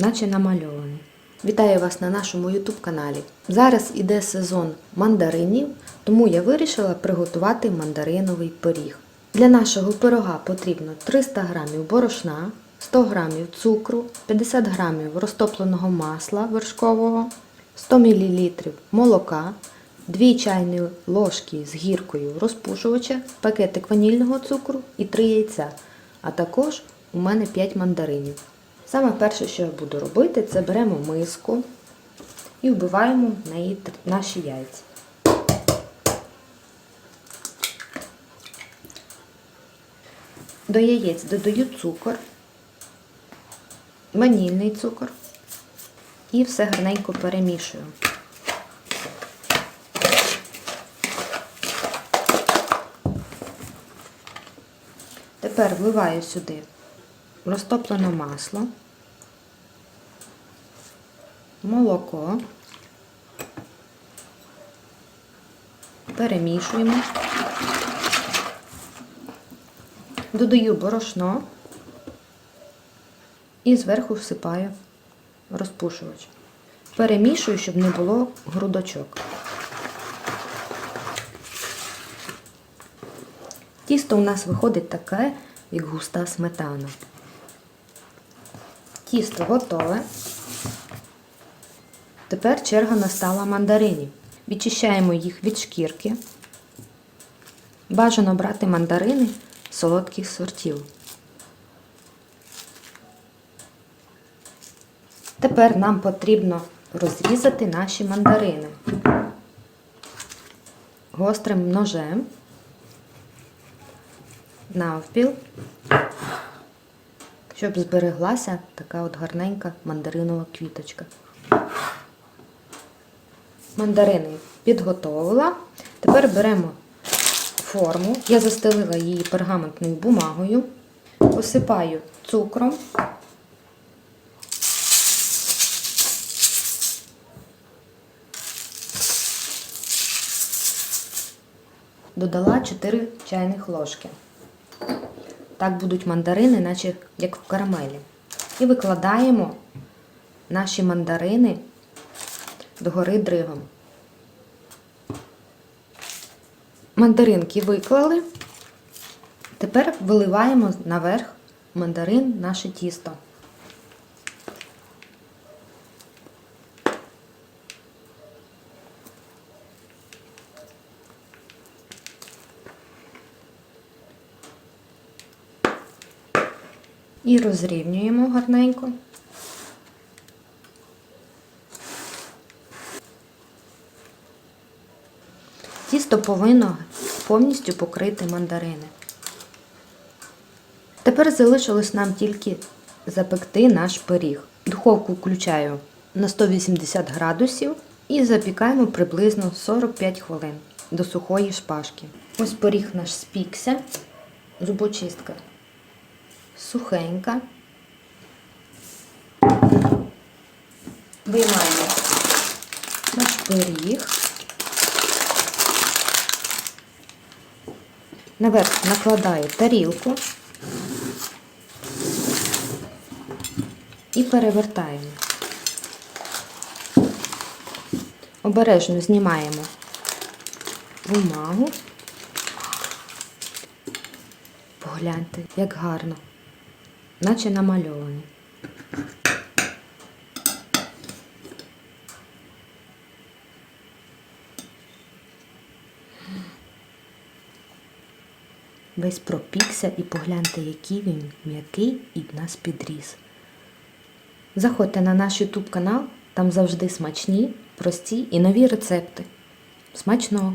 наче намальований. Вітаю вас на нашому YouTube каналі. Зараз іде сезон мандаринів, тому я вирішила приготувати мандариновий пиріг. Для нашого пирога потрібно 300 г борошна, 100 г цукру, 50 г розтопленого масла вершкового, 100 мл молока, 2 чайні ложки з гіркою розпушувача, пакетик ванільного цукру і 3 яйця, а також у мене 5 мандаринів. Саме перше, що я буду робити, це беремо миску і вбиваємо неї наші яйця. До яєць додаю цукор, ванільний цукор і все гарненько перемішую. Тепер вливаю сюди розтоплене масло, молоко, перемішуємо, додаю борошно і зверху всипаю розпушувач. Перемішую, щоб не було грудочок. Тісто у нас виходить таке, як густа сметана. Тісто готове. Тепер черга настала мандаринів. Відчищаємо їх від шкірки. Бажано брати мандарини солодких сортів. Тепер нам потрібно розрізати наші мандарини гострим ножем навпіл, щоб збереглася така от гарненька мандаринова квіточка. Мандарини підготовила. Тепер беремо форму. Я застелила її пергаментною бумагою, посипаю цукром. Додала 4 чайних ложки. Так будуть мандарини, наче як в карамелі. І викладаємо наші мандарини догори дригом. Мандаринки виклали. Тепер виливаємо наверх мандарин наше тісто. І розрівнюємо гарненько. Тісто повинно повністю покрити мандарини. Тепер залишилось нам тільки запекти наш пиріг. Духовку включаю на 180 градусів і запікаємо приблизно 45 хвилин до сухої шпажки. Ось пиріг наш спікся, зубочистка сухенька. Виймаємо наш пиріг. Наверх накладаю тарілку і перевертаємо. Обережно знімаємо бумагу. Погляньте, як гарно, наче намальований. Весь пропікся і погляньте, який він м'який і в нас підріс. Заходьте на наш YouTube канал, там завжди смачні, прості і нові рецепти. Смачного!